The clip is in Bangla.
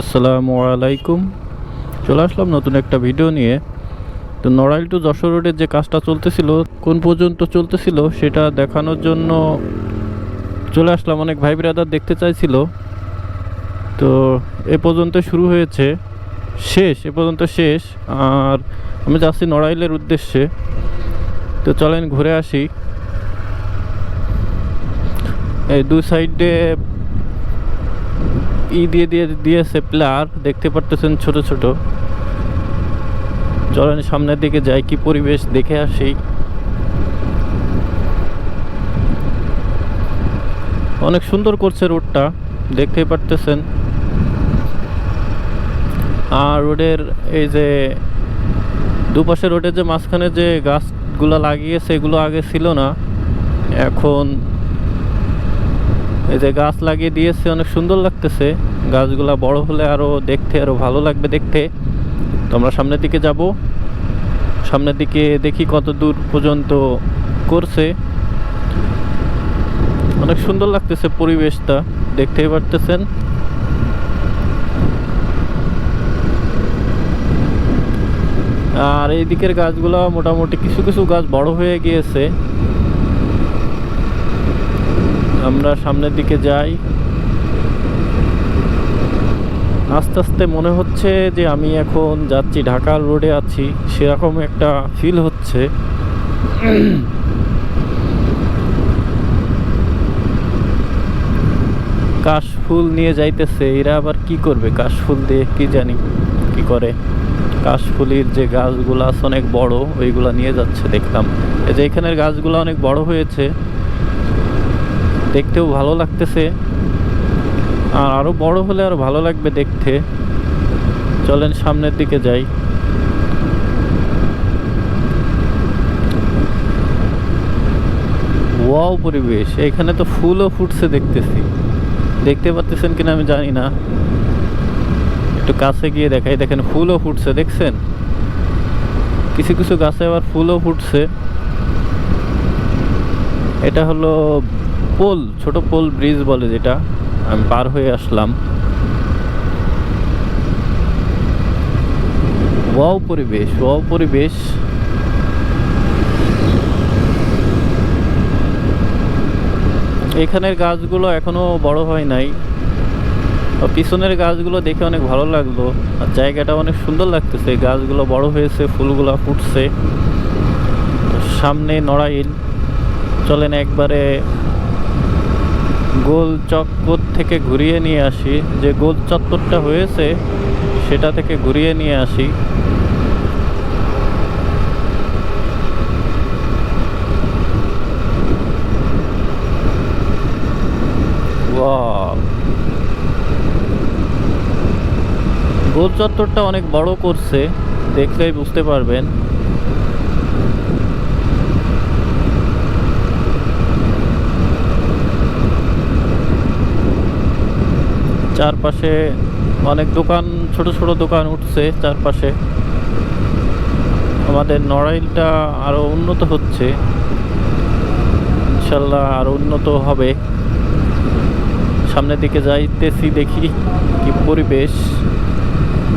আসসালামু আলাইকুম। চলে আসলাম নতুন একটা ভিডিও নিয়ে। তো নড়াইল টু যশোর রোডের যে কাজটা চলতেছিল, কোন পর্যন্ত চলতেছিল সেটা দেখানোর জন্য চলে আসলাম। অনেক ভাই ব্রাদার দেখতে চাইছিল। তো এ পর্যন্ত শুরু হয়েছে। শেষ, এ পর্যন্ত শেষ। আর আমি যাচ্ছি নড়াইলের উদ্দেশ্যে। তো চলেন ঘুরে আসি। এই দু সাইডে ই দিয়ে দিয়ে দিয়েছে প্লার, দেখতে পারতেছেন ছোট ছোট। চলেন সামনের দিকে যাই, কি পরিবেশ দেখে আসি। অনেক সুন্দর করছে রোডটা, দেখতে পারতেছেন। আর রোডের এই যে, দুপাশে রোডের যে মাঝখানে যে গাছগুলো লাগিয়েছে, এগুলো আগে ছিল না। এখন এই যে গাছ লাগিয়ে দিয়েছে, অনেক সুন্দর লাগতেছে। গাছগুলা বড় হলে আরও দেখতে, আরও ভালো লাগবে দেখতে। তো আমরা সামনের দিকে যাব। সামনের দিকে দেখি কত দূর পর্যন্ত করছে। অনেক সুন্দর লাগতেছে পরিবেশটা, দেখতেই পারতেছেন। আর এই দিকের গাছগুলো মোটামুটি কিছু কিছু গাছ বড় হয়ে গিয়েছে। আমরা সামনের দিকে যাই। আস্তে আস্তে মনে হচ্ছে যে আমি এখন যাচ্ছি ঢাকার রোডে আছি। সেরকম একটা ফিল হচ্ছে। কাশফুল নিয়ে যাইতেছে। এরা আবার কি করবে? কাশফুল দিয়ে কি জানি কি করে। কাশফুলির যে গাছগুলো আছে অনেক বড়, ওইগুলা নিয়ে যাচ্ছে দেখলাম। এই যে এখানের গাছগুলো অনেক বড় হয়েছে। দেখতেও ভালো লাগতেছে। আর আরও বড় হলে আরও ভালো লাগবে দেখতে। চলেন সামনের দিকে যাই। ওয়াও পরিবেশ, এখানে তো ফুলও ফুটছে দেখতেছি। দেখতে পাচ্ছেন কিনা আমি জানি না। একটু কাছে গিয়ে দেখাই, দেখেন ফুলও ফুটছে, দেখছেন? কিছু কিছু গাছে আবার ফুলও ফুটছে। এটা হলো পোল, ছোট পোল ব্রিজ বলে যেটা। আমি পার হয়ে আসলাম। ওয়াও পরিবেশ ওয়াও পরিবেশ। এখানের গাছগুলো এখনও বড় হয় নাই। পিছনের গাছগুলো দেখে অনেক ভালো লাগল। আর জায়গাটা অনেক সুন্দর লাগতেছে। গাছগুলো বড় হয়েছে, ফুলগুলো ফুটছে। সামনে নড়াইল। চলেন একবারে গোল চক্কর থেকে ঘুরিয়ে নিয়ে আসি। যে গোল চত্বরটা হয়েছে, সেটা থেকে ঘুরিয়ে নিয়ে আসি! গোল চত্বরটা অনেক বড় করছে, দেখলেই বুঝতে পারবেন। চারপাশে অনেক দোকান, ছোট ছোট দোকান উঠছে চারপাশে। আমাদের নড়াইলটা আরও উন্নত হচ্ছে। ইনশাল্লাহ আরও উন্নত হবে। সামনের দিকে যাইতেছি দেখি কি পরিবেশ।